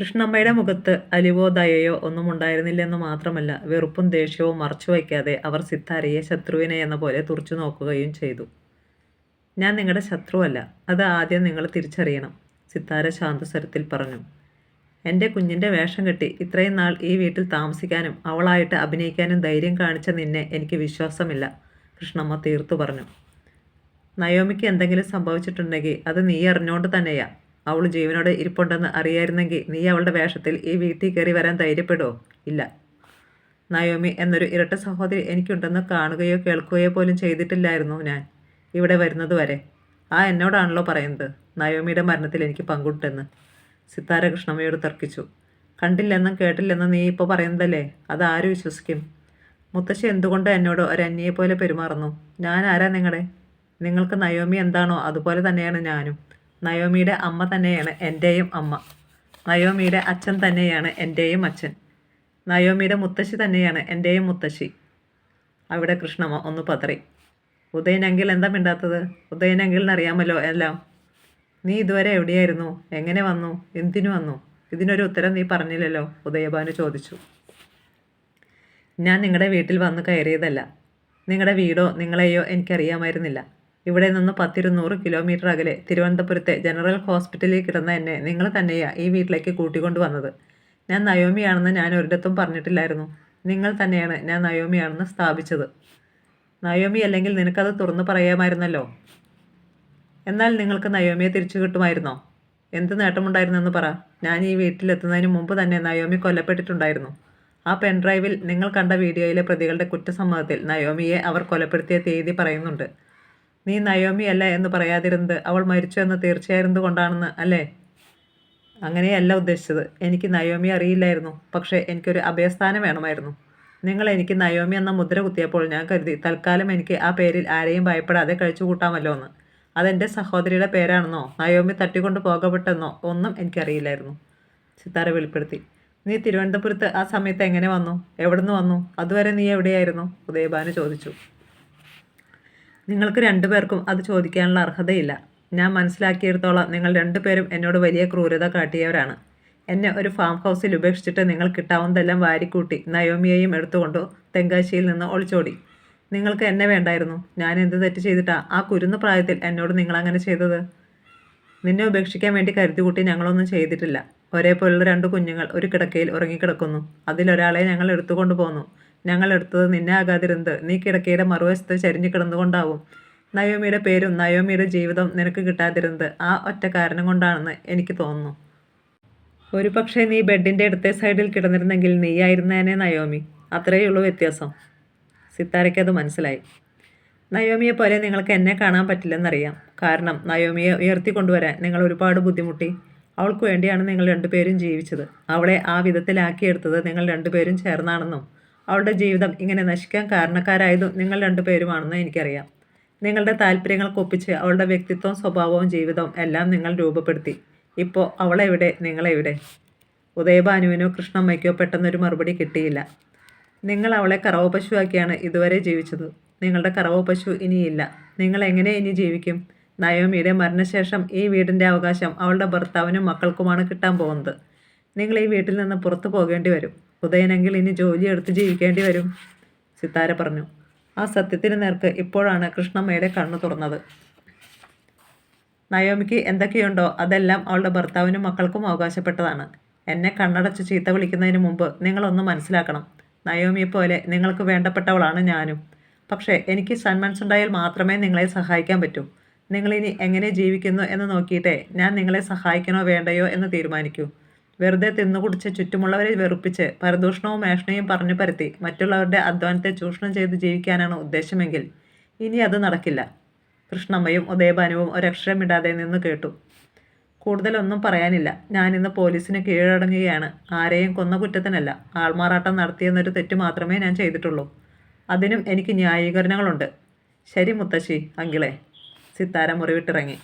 കൃഷ്ണമ്മയുടെ മുഖത്ത് അലിവോ ദയയോ ഒന്നും ഉണ്ടായിരുന്നില്ലെന്ന് മാത്രമല്ല വെറുപ്പും ദേഷ്യവും മറച്ചു വയ്ക്കാതെ അവർ സിത്താരയെ ശത്രുവിനെ എന്ന പോലെ തുറച്ചു നോക്കുകയും ചെയ്തു. ഞാൻ നിങ്ങളുടെ ശത്രുവല്ല. അത് ആദ്യം നിങ്ങൾ തിരിച്ചറിയണം സിത്താര ശാന്തസ്വരത്തിൽ പറഞ്ഞു. എന്റെ കുഞ്ഞിന്റെ വേഷം കെട്ടി ഇത്രയും നാൾ ഈ വീട്ടിൽ താമസിക്കാനും അവളായിട്ട് അഭിനയിക്കാനും ധൈര്യം കാണിച്ച നിന്നെ എനിക്ക് വിശ്വാസമില്ല കൃഷ്ണമ്മ തീർത്തു പറഞ്ഞു. നയോമിക്ക് എന്തെങ്കിലും സംഭവിച്ചിട്ടുണ്ടെങ്കിൽ അത് നീ അറിഞ്ഞുകൊണ്ട് തന്നെയാ. അവൾ ജീവനോട് ഇരിപ്പുണ്ടെന്ന് അറിയായിരുന്നെങ്കിൽ നീ അവളുടെ വേഷത്തിൽ ഈ വീട്ടിൽ കയറി വരാൻ ധൈര്യപ്പെടുമോ ഇല്ല. നയോമി എന്നൊരു ഇരട്ട സഹോദരി എനിക്കുണ്ടെന്ന് കാണുകയോ കേൾക്കുകയോ പോലും ചെയ്തിട്ടില്ലായിരുന്നു ഞാൻ. ഇവിടെ വരുന്നത് വരെ. ആ എന്നോടാണല്ലോ പറയുന്നത്. നയോമിയുടെ മരണത്തിൽ എനിക്ക് പങ്കുണ്ടെന്ന്. സിത്താര കൃഷ്ണമ്മയോട് തർക്കിച്ചു. കണ്ടില്ലെന്നും കേട്ടില്ലെന്നും നീ ഇപ്പോൾ പറയുന്നതല്ലേ? അത് ആര് വിശ്വസിക്കും? മുത്തശ്ശി എന്തുകൊണ്ട് എന്നോട് ഒരു അന്യയെ പോലെ പെരുമാറുന്നു? ഞാൻ ആരാ നിങ്ങളുടെ നിങ്ങൾക്ക് നയോമി എന്താണോ അതുപോലെ തന്നെയാണ് ഞാനും. നയോമിയുടെ അമ്മ തന്നെയാണ് എന്റെയും അമ്മ. നയോമിയുടെ അച്ഛൻ തന്നെയാണ് എന്റെയും അച്ഛൻ. നയോമിയുടെ മുത്തശ്ശി തന്നെയാണ് എന്റെയും മുത്തശ്ശി. അവിടെ കൃഷ്ണമ്മ ഒന്ന് പതറി. ഉദയനെങ്കിൽ എന്താ മിണ്ടാത്തത്? ഉദയനെങ്കിലിനറിയാമല്ലോ എല്ലാം. നീ ഇതുവരെ എവിടെയായിരുന്നു? എങ്ങനെ വന്നു? എന്തിനു വന്നു? ഇതിനൊരു ഉത്തരം നീ പറഞ്ഞില്ലല്ലോ? ഉദയഭാനു ചോദിച്ചു. ഞാൻ നിങ്ങളുടെ വീട്ടിൽ വന്ന് കയറിയതല്ല. നിങ്ങളുടെ വീടോ നിങ്ങളെയോ എനിക്കറിയാമായിരുന്നില്ല. ഇവിടെ നിന്ന് പത്തിരുന്നൂറ് കിലോമീറ്റർ അകലെ തിരുവനന്തപുരത്തെ ജനറൽ ഹോസ്പിറ്റലിൽ കിടന്ന എന്നെ നിങ്ങൾ തന്നെയാണ് ഈ വീട്ടിലേക്ക് കൂട്ടിക്കൊണ്ടു വന്നത്. ഞാൻ നയോമിയാണെന്ന് ഞാൻ ഒരിടത്തും പറഞ്ഞിട്ടില്ലായിരുന്നു. നിങ്ങൾ തന്നെയാണ് ഞാൻ നയോമിയാണെന്ന് സ്ഥാപിച്ചത്. നയോമി അല്ലെങ്കിൽ നിനക്കത് തുറന്നു പറയാമായിരുന്നല്ലോ. എന്നാൽ നിങ്ങൾക്ക് നയോമിയെ തിരിച്ചു കിട്ടുമായിരുന്നോ? എന്ത് നേട്ടമുണ്ടായിരുന്നെന്ന് പറ. ഞാൻ ഈ വീട്ടിലെത്തുന്നതിന് മുമ്പ് തന്നെ നയോമി കൊല്ലപ്പെട്ടിട്ടുണ്ടായിരുന്നു. ആ പെൻഡ്രൈവിൽ നിങ്ങൾ കണ്ട വീഡിയോയിലെ പ്രതികളുടെ കുറ്റസമ്മതത്തിൽ നയോമിയെ അവർ കൊലപ്പെടുത്തിയ തീയതി പറയുന്നുണ്ട്. നീ നയോമി അല്ല എന്ന് പറയാതിരുന്നത്. അവൾ മരിച്ചു എന്ന് തീർച്ചയായിരുന്നത് കൊണ്ടാണെന്ന് അല്ലേ? അങ്ങനെയല്ല ഉദ്ദേശിച്ചത്. എനിക്ക് നയോമി അറിയില്ലായിരുന്നു. പക്ഷേ എനിക്കൊരു അഭയസ്ഥാനം വേണമായിരുന്നു. നിങ്ങൾ എനിക്ക് നയോമി എന്ന മുദ്ര കുത്തിയപ്പോൾ ഞാൻ കരുതി തൽക്കാലം എനിക്ക് ആ പേരിൽ ആരെയും ഭയപ്പെടാതെ കഴിച്ചു കൂട്ടാമല്ലോ എന്ന്. അതെന്റെ സഹോദരിയുടെ പേരാണെന്നോ നയോമി തട്ടിക്കൊണ്ട് പോകപ്പെട്ടെന്നോ ഒന്നും എനിക്കറിയില്ലായിരുന്നു. സിത്താര വെളിപ്പെടുത്തി. നീ തിരുവനന്തപുരത്ത് ആ സമയത്ത് എങ്ങനെ വന്നു? എവിടുന്ന് വന്നു? അതുവരെ നീ എവിടെയായിരുന്നു? ഉദയഭാനു ചോദിച്ചു. നിങ്ങൾക്ക് രണ്ടുപേർക്കും അത് ചോദിക്കാനുള്ള അർഹതയില്ല. ഞാൻ മനസ്സിലാക്കിയിടത്തോളം നിങ്ങൾ രണ്ടുപേരും എന്നോട് വലിയ ക്രൂരത കാട്ടിയവരാണ്. എന്നെ ഒരു ഫാം ഹൗസിൽ ഉപേക്ഷിച്ചിട്ട് നിങ്ങൾ കിട്ടാവുന്നതെല്ലാം വാരിക്കൂട്ടി നയോമിയെയും എടുത്തുകൊണ്ട് തെങ്കാശിയിൽ നിന്ന് ഒളിച്ചോടി. നിങ്ങൾക്ക് എന്നെ വേണ്ടായിരുന്നു. ഞാൻ എന്ത് തെറ്റ് ചെയ്തിട്ടാ ആ കുരുന്ന പ്രായത്തിൽ എന്നോട് നിങ്ങൾ അങ്ങനെ ചെയ്തത്? നിന്നെ ഉപേക്ഷിക്കാൻ വേണ്ടി കരുതികൂട്ടി ഞങ്ങളൊന്നും ചെയ്തിട്ടില്ല. ഒരേപോലുള്ള രണ്ട് കുഞ്ഞുങ്ങൾ ഒരു കിടക്കയിൽ ഉറങ്ങിക്കിടക്കുന്നു. അതിലൊരാളെ ഞങ്ങൾ എടുത്തുകൊണ്ട് പോന്നു. ഞങ്ങൾ എടുത്തത് നിന്നെ ആകാതിരുന്നത്. നീ കിടക്കയുടെ മറുവശത്ത് ചരിഞ്ഞു കിടന്നുകൊണ്ടാവും. നയോമിയുടെ പേരും നയോമിയുടെ ജീവിതം നിനക്ക് കിട്ടാതിരുന്നത് ആ ഒറ്റ കാരണം കൊണ്ടാണെന്ന് എനിക്ക് തോന്നുന്നു. ഒരു പക്ഷേ നീ ബെഡിന്റെ അടുത്ത സൈഡിൽ കിടന്നിരുന്നെങ്കിൽ നീയായിരുന്നേനെ നയോമി. അത്രയേ ഉള്ളൂ വ്യത്യാസം. സിത്താരയ്ക്ക് അത് മനസ്സിലായി. നയോമിയെ പോലെ നിങ്ങൾക്ക് എന്നെ കാണാൻ പറ്റില്ലെന്നറിയാം. കാരണം നയോമിയെ ഉയർത്തിക്കൊണ്ടുവരാൻ നിങ്ങൾ ഒരുപാട് ബുദ്ധിമുട്ടി. അവൾക്ക് വേണ്ടിയാണ് നിങ്ങൾ രണ്ടുപേരും ജീവിച്ചത്. അവളെ ആ വിധത്തിലാക്കിയെടുത്തത് നിങ്ങൾ രണ്ടുപേരും ചേർന്നാണെന്നും അവളുടെ ജീവിതം ഇങ്ങനെ നശിക്കാൻ കാരണക്കാരായതും നിങ്ങൾ രണ്ടുപേരുമാണെന്ന് എനിക്കറിയാം. നിങ്ങളുടെ താല്പര്യങ്ങൾക്കൊപ്പിച്ച് അവളുടെ വ്യക്തിത്വവും സ്വഭാവവും ജീവിതവും എല്ലാം നിങ്ങൾ രൂപപ്പെടുത്തി. ഇപ്പോൾ അവളെവിടെ? നിങ്ങളെവിടെ? ഉദയഭാനുവിനോ കൃഷ്ണമ്മയ്ക്കോ പെട്ടെന്നൊരു മറുപടി കിട്ടിയില്ല. നിങ്ങൾ അവളെ കറവ പശുവാക്കിയാണ് ഇതുവരെ ജീവിച്ചത്. നിങ്ങളുടെ കറവ പശു ഇനിയില്ല. നിങ്ങൾ എങ്ങനെ ഇനി ജീവിക്കും? നയോമിയുടെ മരണശേഷം ഈ വീടിന്റെ അവകാശം അവളുടെ ഭർത്താവിനും മക്കൾക്കുമാണ് കിട്ടാൻ പോകുന്നത്. നിങ്ങൾ ഈ വീട്ടിൽ നിന്ന് പുറത്തു പോകേണ്ടി വരും. ഉദയനെങ്കിൽ ഇനി ജോലി എടുത്ത് ജീവിക്കേണ്ടി വരും. സിത്താര പറഞ്ഞു. ആ സത്യത്തിന് നേർക്ക് ഇപ്പോഴാണ് കൃഷ്ണമ്മയുടെ കണ്ണു തുറന്നത്. നയോമിക്ക് എന്തൊക്കെയുണ്ടോ അതെല്ലാം അവളുടെ ഭർത്താവിനും മക്കൾക്കും അവകാശപ്പെട്ടതാണ്. എന്നെ കണ്ണടച്ച് ചീത്ത വിളിക്കുന്നതിന് മുമ്പ് നിങ്ങളൊന്ന് മനസ്സിലാക്കണം. നയോമിയെ പോലെ നിങ്ങൾക്ക് വേണ്ടപ്പെട്ടവളാണ് ഞാനും. പക്ഷേ എനിക്ക് സന്മനസ്സുണ്ടായാൽ മാത്രമേ നിങ്ങളെ സഹായിക്കാൻ പറ്റൂ. നിങ്ങളിനി എങ്ങനെ ജീവിക്കുന്നു എന്ന് നോക്കിയിട്ടേ ഞാൻ നിങ്ങളെ സഹായിക്കണോ വേണ്ടയോ എന്ന് തീരുമാനിക്കൂ. വെറുതെ തിന്നുകുടിച്ച് ചുറ്റുമുള്ളവരെ വെറുപ്പിച്ച് പരദൂഷണവും മേഷണയും പറഞ്ഞു പരത്തി മറ്റുള്ളവരുടെ അധ്വാനത്തെ ചൂഷണം ചെയ്ത് ജീവിക്കാനാണ് ഉദ്ദേശമെങ്കിൽ ഇനി അത് നടക്കില്ല. കൃഷ്ണമ്മയും ഉദയഭാനുവും ഒരക്ഷരമിടാതെ നിന്ന് കേട്ടു. കൂടുതലൊന്നും പറയാനില്ല. ഞാൻ ഞാനിന്ന് പോലീസിന് കീഴടങ്ങുകയാണ്. ആരെയും കൊന്ന കുറ്റത്തിനല്ല. ആൾമാറാട്ടം നടത്തിയെന്നൊരു തെറ്റ് മാത്രമേ ഞാൻ ചെയ്തിട്ടുള്ളൂ. അതിനും എനിക്ക് ന്യായീകരണങ്ങളുണ്ട്. ശരി മുത്തശ്ശി അങ്കിളെ. സിത്താര മുറിവിട്ടിറങ്ങി.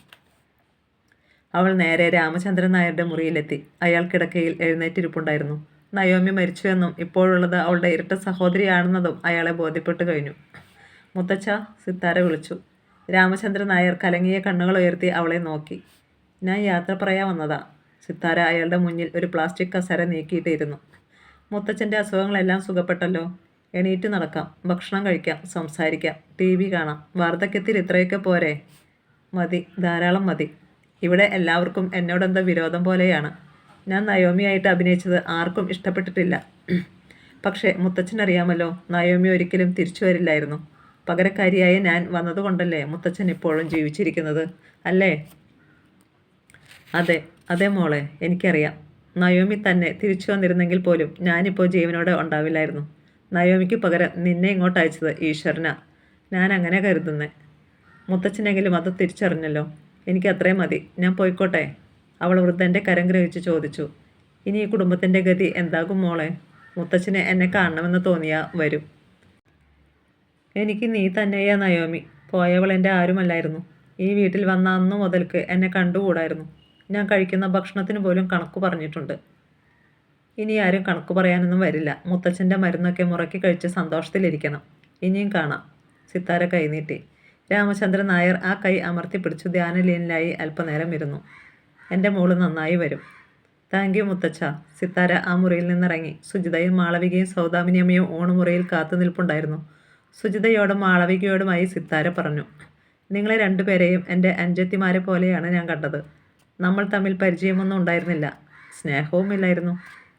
അവൾ നേരെ രാമചന്ദ്രൻ നായരുടെ മുറിയിലെത്തി. അയാൾ കിടക്കയിൽ എഴുന്നേറ്റിരിപ്പുണ്ടായിരുന്നു. നയോമി മരിച്ചുവെന്നും ഇപ്പോഴുള്ളത് അവളുടെ ഇരട്ട സഹോദരിയാണെന്നതും അയാളെ ബോധ്യപ്പെട്ടു കഴിഞ്ഞു. മുത്തച്ഛ സിത്താര വിളിച്ചു. രാമചന്ദ്രൻ നായർ കലങ്ങിയ കണ്ണുകൾ ഉയർത്തി അവളെ നോക്കി. ഞാൻ യാത്ര പറയാൻ വന്നതാ സിത്താര അയാളുടെ മുന്നിൽ ഒരു പ്ലാസ്റ്റിക് കസേര നീക്കിയിട്ടിരുന്നു. മുത്തച്ഛന്റെ അസുഖങ്ങളെല്ലാം സുഖപ്പെട്ടല്ലോ. എണീറ്റ് നടക്കാം. ഭക്ഷണം കഴിക്കാം. സംസാരിക്കാം. ടി വി കാണാം. വാർദ്ധക്യത്തിൽ ഇത്രയൊക്കെ പോരെ. മതി. ധാരാളം മതി. ഇവിടെ എല്ലാവർക്കും എന്നോടെന്തോ വിരോധം പോലെയാണ്. ഞാൻ നയോമിയായിട്ട് അഭിനയിച്ചത് ആർക്കും ഇഷ്ടപ്പെട്ടിട്ടില്ല. പക്ഷേ മുത്തച്ഛനറിയാമല്ലോ നയോമി ഒരിക്കലും തിരിച്ചു വരില്ലായിരുന്നു. പകരക്കാരിയായ ഞാൻ വന്നതുകൊണ്ടല്ലേ മുത്തച്ഛൻ ഇപ്പോഴും ജീവിച്ചിരിക്കുന്നത് അല്ലേ? അതെ അതെ മോളെ എനിക്കറിയാം. നയോമി തന്നെ തിരിച്ചു വന്നിരുന്നെങ്കിൽ പോലും ഞാനിപ്പോൾ ജീവനോടെ ഉണ്ടാവില്ലായിരുന്നു. നയോമിക്ക് പകരം നിന്നെ ഇങ്ങോട്ട് അയച്ചത് ഈശ്വരനാ. ഞാൻ അങ്ങനെ കരുതുന്നേ. മുത്തച്ഛനെങ്കിലും അത് തിരിച്ചറിഞ്ഞല്ലോ. എനിക്ക് അത്രയും മതി. ഞാൻ പോയിക്കോട്ടെ? അവൾ വൃദ്ധന്റെ കരം ഗ്രഹിച്ച് ചോദിച്ചു. ഇനി ഈ കുടുംബത്തിന്റെ ഗതി എന്താകും മോളെ? മുത്തച്ഛനെ എന്നെ കാണണമെന്ന് തോന്നിയാ വരും. എനിക്ക് നീ തന്നെയാ നയോമി. പോയവൾ എന്റെ ആരുമല്ലായിരുന്നു. ഈ വീട്ടിൽ വന്ന അന്ന് മുതൽക്ക് എന്നെ കണ്ടുകൂടായിരുന്നു. ഞാൻ കഴിക്കുന്ന ഭക്ഷണത്തിന് പോലും കണക്ക് പറഞ്ഞിട്ടുണ്ട്. ഇനി ആരും കണക്ക് പറയാനൊന്നും വരില്ല. മുത്തച്ഛന്റെ മരുന്നൊക്കെ മുറക്കി കഴിച്ച് സന്തോഷത്തിലിരിക്കണം. ഇനിയും കാണാം. സിത്താര കൈനീട്ടി. രാമചന്ദ്രൻ നായർ ആ കൈ അമർത്തിപ്പിടിച്ചു ധ്യാനലീനിലായി അല്പനേരം ഇരുന്നു. എന്റെ മോൾ നന്നായി വരും. താങ്ക് യു മുത്തച്ഛ സിത്താര ആ മുറിയിൽ നിന്നിറങ്ങി. സുജിതയും മാളവികയും സൗദാമിനിയമ്മയും ഓണമുറിയിൽ കാത്തു നിൽപ്പുണ്ടായിരുന്നു. സുജിതയോടും മാളവികയോടുമായി സിത്താര പറഞ്ഞു നിങ്ങളെ രണ്ടുപേരെയും എന്റെ അഞ്ചത്തിമാരെ പോലെയാണ് ഞാൻ കണ്ടത്. നമ്മൾ തമ്മിൽ പരിചയമൊന്നും ഉണ്ടായിരുന്നില്ല. സ്നേഹവും ഇല്ലായിരുന്നു.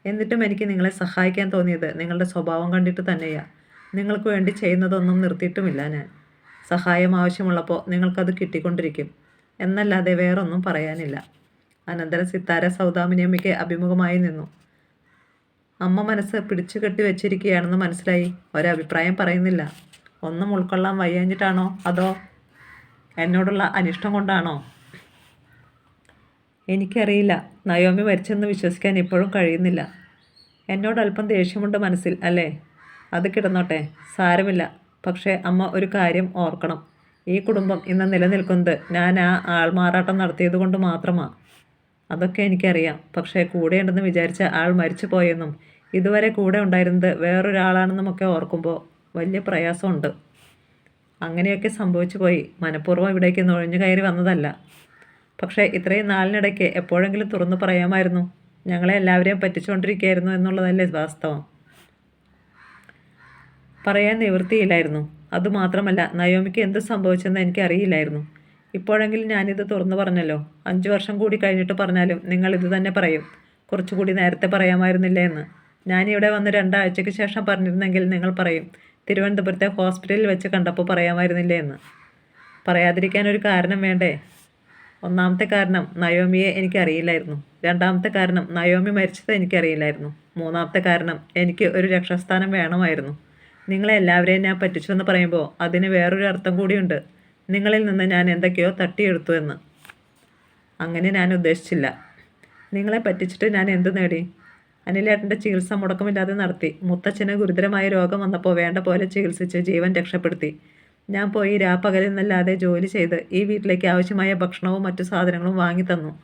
എന്നിട്ടും എനിക്ക് നിങ്ങളെ സഹായിക്കാൻ തോന്നിയത് നിങ്ങളുടെ സ്വഭാവം കണ്ടിട്ട് തന്നെയാണ് നിങ്ങൾക്ക് വേണ്ടി ചെയ്യുന്നതൊന്നും നിർത്തിയിട്ടുമില്ല ഞാൻ. സഹായം ആവശ്യമുള്ളപ്പോൾ നിങ്ങൾക്കത് കിട്ടിക്കൊണ്ടിരിക്കും. എന്നല്ലാതെ വേറൊന്നും പറയാനില്ല. അനന്തരം സിത്താര സൗദാമിനിയമ്മയ്ക്ക് അഭിമുഖമായി നിന്നു. അമ്മ മനസ്സ് പിടിച്ചു കെട്ടി വെച്ചിരിക്കുകയാണെന്ന് മനസ്സിലായി. ഒരഭിപ്രായം പറയുന്നില്ല. ഒന്നും ഉൾക്കൊള്ളാൻ വയ്യാഞ്ഞിട്ടാണോ? അതോ എന്നോടുള്ള അനിഷ്ടം കൊണ്ടാണോ? എനിക്കറിയില്ല. നയോമി മരിച്ചെന്ന് വിശ്വസിക്കാൻ ഇപ്പോഴും കഴിയുന്നില്ല. എന്നോട് അല്പം ദേഷ്യമുണ്ട് മനസ്സിൽ അല്ലേ? അത് കിടന്നോട്ടെ. സാരമില്ല. പക്ഷേ അമ്മ ഒരു കാര്യം ഓർക്കണം. ഈ കുടുംബം ഇന്ന് നിലനിൽക്കുന്നത് ഞാൻ ആ ആൾമാറാട്ടം നടത്തിയത് കൊണ്ട് മാത്രമാണ് അതൊക്കെ എനിക്കറിയാം. പക്ഷേ കൂടെയുണ്ടെന്ന് വിചാരിച്ച ആൾ മരിച്ചു പോയെന്നും ഇതുവരെ കൂടെ ഉണ്ടായിരുന്നത് വേറൊരാളാണെന്നുമൊക്കെ ഓർക്കുമ്പോൾ വലിയ പ്രയാസമുണ്ട്. അങ്ങനെയൊക്കെ സംഭവിച്ചു പോയി. മനഃപൂർവം ഇവിടേക്ക് നുഴഞ്ഞു കയറി വന്നതല്ല. പക്ഷേ ഇത്രയും നാളിനിടയ്ക്ക് എപ്പോഴെങ്കിലും തുറന്നു പറയാമായിരുന്നു. ഞങ്ങളെ എല്ലാവരെയും പറ്റിച്ചുകൊണ്ടിരിക്കുകയായിരുന്നു എന്നുള്ളതല്ലേ വാസ്തവം. പറയാൻ നിവൃത്തിയില്ലായിരുന്നു. അതുമാത്രമല്ല നയോമിക്ക് എന്ത് സംഭവിച്ചെന്ന് എനിക്ക് അറിയില്ലായിരുന്നു. ഇപ്പോഴെങ്കിലും ഞാനിത് തുറന്നു പറഞ്ഞല്ലോ. അഞ്ചു വർഷം കൂടി കഴിഞ്ഞിട്ട് പറഞ്ഞാലും നിങ്ങൾ ഇത് തന്നെ പറയും. കുറച്ചുകൂടി നേരത്തെ പറയാമായിരുന്നില്ല എന്ന്. ഞാനിവിടെ വന്ന് രണ്ടാഴ്ചയ്ക്ക് ശേഷം പറഞ്ഞിരുന്നെങ്കിൽ നിങ്ങൾ പറയും തിരുവനന്തപുരത്തെ ഹോസ്പിറ്റലിൽ വെച്ച് കണ്ടപ്പോൾ പറയാമായിരുന്നില്ല എന്ന്. പറയാതിരിക്കാൻ ഒരു കാരണം വേണ്ടേ? ഒന്നാമത്തെ കാരണം നയോമിയെ എനിക്കറിയില്ലായിരുന്നു. രണ്ടാമത്തെ കാരണം നയോമി മരിച്ചത് എനിക്കറിയില്ലായിരുന്നു. മൂന്നാമത്തെ കാരണം എനിക്ക് ഒരു രക്ഷാസ്ഥാനം വേണമായിരുന്നു. നിങ്ങളെ എല്ലാവരെയും ഞാൻ പറ്റിച്ചു എന്ന് പറയുമ്പോൾ അതിന് വേറൊരു അർത്ഥം കൂടിയുണ്ട്. നിങ്ങളിൽ നിന്ന് ഞാൻ എന്തൊക്കെയോ തട്ടിയെടുത്തു എന്ന്. അങ്ങനെ ഞാൻ ഉദ്ദേശിച്ചില്ല. നിങ്ങളെ പറ്റിച്ചിട്ട് ഞാൻ എന്ത് നേടി? അനിലേട്ടന്റെ ചികിത്സ മുടക്കമില്ലാതെ നടത്തി. മുത്തച്ഛന് ഗുരുതരമായ രോഗം വന്നപ്പോൾ വേണ്ട പോലെ ചികിത്സിച്ച് ജീവൻ രക്ഷപ്പെടുത്തി. ഞാൻ പോയി രാപ്പകലെന്നല്ലാതെ ജോലി ചെയ്ത് ഈ വീട്ടിലേക്ക് ആവശ്യമായ ഭക്ഷണവും മറ്റു സാധനങ്ങളും വാങ്ങി തന്നു.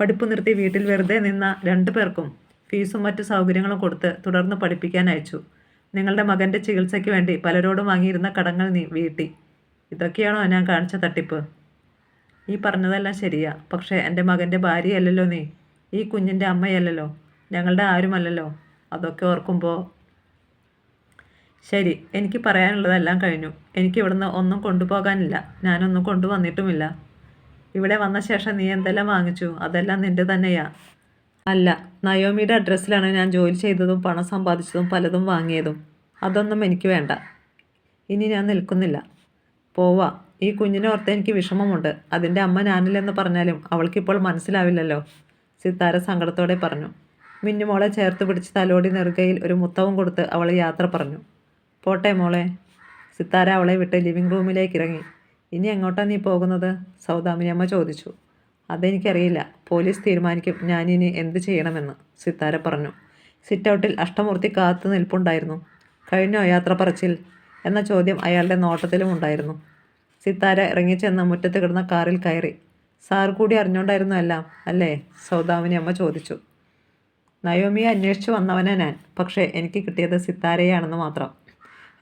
പഠിപ്പ് നിർത്തി വീട്ടിൽ വെറുതെ നിന്ന രണ്ടു പേർക്കും ഫീസും മറ്റു സൗകര്യങ്ങളും കൊടുത്ത് തുടർന്ന് പഠിപ്പിക്കാൻ അയച്ചു. നിങ്ങളുടെ മകന്റെ ചികിത്സയ്ക്ക് വേണ്ടി പലരോടും വാങ്ങിയിരുന്ന കടങ്ങൾ നീ വീട്ടി. ഇതൊക്കെയാണോ ഞാൻ കാണിച്ച തട്ടിപ്പ്? ഈ പറഞ്ഞതെല്ലാം ശരിയാ. പക്ഷേ എന്റെ മകന്റെ ഭാര്യയല്ലല്ലോ നീ. ഈ കുഞ്ഞിന്റെ അമ്മയല്ലല്ലോ. ഞങ്ങളുടെ ആരുമല്ലല്ലോ. അതൊക്കെ ഓർക്കുമ്പോൾ ശരി എനിക്ക് പറയാനുള്ളതെല്ലാം കഴിഞ്ഞു. എനിക്ക് ഇവിടുന്ന് ഒന്നും കൊണ്ടുപോകാനില്ല. ഞാനൊന്നും കൊണ്ടുവന്നിട്ടുമില്ല. ഇവിടെ വന്ന ശേഷം നീ എന്തെല്ലാം വാങ്ങിച്ചു? അതെല്ലാം നിന്റെ തന്നെയാ. അല്ല നയോമിയുടെ അഡ്രസ്സിലാണ് ഞാൻ ജോലി ചെയ്തതും പണം സമ്പാദിച്ചതും പലതും വാങ്ങിയതും. അതൊന്നും എനിക്ക് വേണ്ട. ഇനി ഞാൻ നിൽക്കുന്നില്ല. പോവാ. ഈ കുഞ്ഞിനെ ഓർത്ത് എനിക്ക് വിഷമമുണ്ട്. അതിന്റെ അമ്മ ഞാനില്ലെന്ന് പറഞ്ഞാലും അവൾക്കിപ്പോൾ മനസ്സിലാവില്ലല്ലോ. സിത്താര സങ്കടത്തോടെ പറഞ്ഞു. മിന്നുമോളെ ചേർത്ത് പിടിച്ച് തലോടി നെറുകയിൽ ഒരു മുത്തവും കൊടുത്ത് അവൾ യാത്ര പറഞ്ഞു. പോട്ടെ മോളെ. സിത്താര അവളെ വിട്ട് ലിവിംഗ് റൂമിലേക്ക് ഇറങ്ങി. ഇനി എങ്ങോട്ടാണ് നീ പോകുന്നത്? സൗദാമിനി അമ്മ ചോദിച്ചു. അതെനിക്കറിയില്ല. പോലീസ് തീരുമാനിക്കും ഞാനിനി എന്ത് ചെയ്യണമെന്ന് സിത്താര പറഞ്ഞു. സിറ്റൗട്ടിൽ അഷ്ടമൂർത്തി കാത്തു നിൽപ്പുണ്ടായിരുന്നു. കഴിഞ്ഞോ യാത്ര പറച്ചിൽ എന്ന ചോദ്യം അയാളുടെ നോട്ടത്തിലും ഉണ്ടായിരുന്നു. സിത്താര ഇറങ്ങിച്ചെന്ന് മുറ്റത്ത് കിടന്ന കാറിൽ കയറി. സാർ കൂടി അറിഞ്ഞോണ്ടായിരുന്നു എല്ലാം അല്ലേ? സൗദാമിനി അമ്മ ചോദിച്ചു. നയോമിയെ അന്വേഷിച്ചു വന്നവനാ ഞാൻ പക്ഷേ എനിക്ക് കിട്ടിയത് സിത്താരയാണെന്ന് മാത്രം.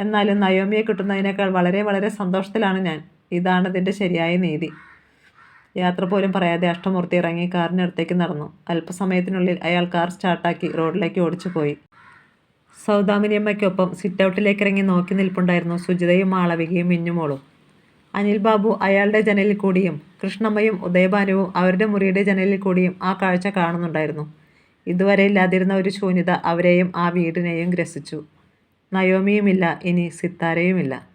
എന്നാലും നയോമിയെ കിട്ടുന്നതിനേക്കാൾ വളരെ വളരെ സന്തോഷത്തിലാണ് ഞാൻ. ഇതാണ് ഇതിന്റെ ശരിയായ നീതി. യാത്ര പോലും പറയാതെ അഷ്ടമൂർത്തി ഇറങ്ങി കാറിനടുത്തേക്ക് നടന്നു. അല്പസമയത്തിനുള്ളിൽ അയാൾ കാർ സ്റ്റാർട്ടാക്കി റോഡിലേക്ക് ഓടിച്ചു പോയി സൗദാമിനിയമ്മയ്ക്കൊപ്പം സിറ്റൗട്ടിലേക്കിറങ്ങി നോക്കി നിൽപ്പുണ്ടായിരുന്നു സുജിതയും മാളവികയും മിന്നുമോളും അനിൽ ബാബു അയാളുടെ ജനലിൽ കൂടിയും കൃഷ്ണമ്മയും ഉദയഭാനുവും അവരുടെ മുറിയുടെ ജനലിൽ കൂടിയും ആ കാഴ്ച കാണുന്നുണ്ടായിരുന്നു. ഇതുവരെ ഇല്ലാതിരുന്ന ഒരു ശൂന്യത അവരെയും ആ വീടിനെയും ഗ്രസിച്ചു. നയോമിയുമില്ല ഇനി സിത്താരയുമില്ല.